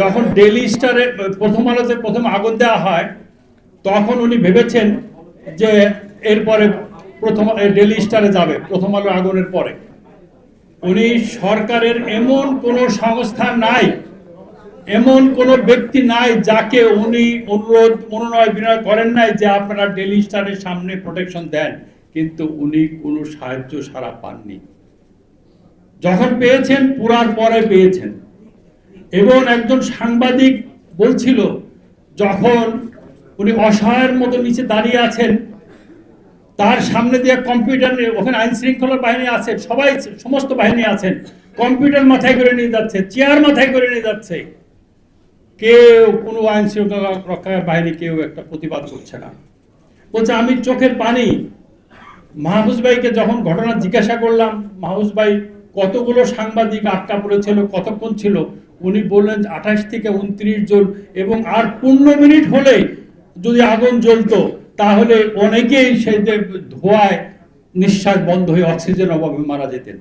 যখন ডেলি স্টারে প্রথম আলোতে প্রথম আগুন দেওয়া হয়, তখন উনি ভেবেছেন যে এরপরে প্রথম ডেলি স্টারে যাবে, প্রথম আলো আগুনের পরে। উনি সরকারের এমন কোনো সংস্থা নাই, এমন কোনো ব্যক্তি নাই যাকে উনি অনুরোধ অনুনয় বিনয় করেন নাই যে আপনারা ডেলি স্টারের সামনে প্রোটেকশন দেন, কিন্তু উনি কোনো সাহায্য সারা পাননি। যখন পেয়েছেন, পুরার পরে পেয়েছেন। এবং একজন সাংবাদিক বলছিল, যখন উনি অসহায়ের মতো নিচে দাঁড়িয়ে আছেন, তার সামনে দিয়ে কম্পিউটার নিয়ে, ওখানে আইন শৃঙ্খলা বাহিনী আছে, সবাই সমস্ত বাহিনী আছেন, কম্পিউটার মাথায় করে নিয়ে যাচ্ছে, চেয়ার মাথায় করে নিয়ে যাচ্ছে। কেউ, কোনো আইন শৃঙ্খলা রক্ষাকারী বাহিনী কেউ একটা প্রতিবাদ করছে না। বলছে, আমি চোখের পানি। মাহফুজ ভাইকে যখন ঘটনা জিজ্ঞাসা করলাম মাহফুজ ভাই কতগুলো সাংবাদিক আটকা পড়েছিল, কতক্ষণ ছিল? উনি বললেন আঠাশ থেকে উনত্রিশ জন এবং আর পনেরো মিনিট হলে যদি আগুন জ্বলতো, তাহলে অনেকেই সেই ধোয়ায় নিঃশ্বাস বন্ধ হয়ে অক্সিজেন অভাবে মারা যেতেন।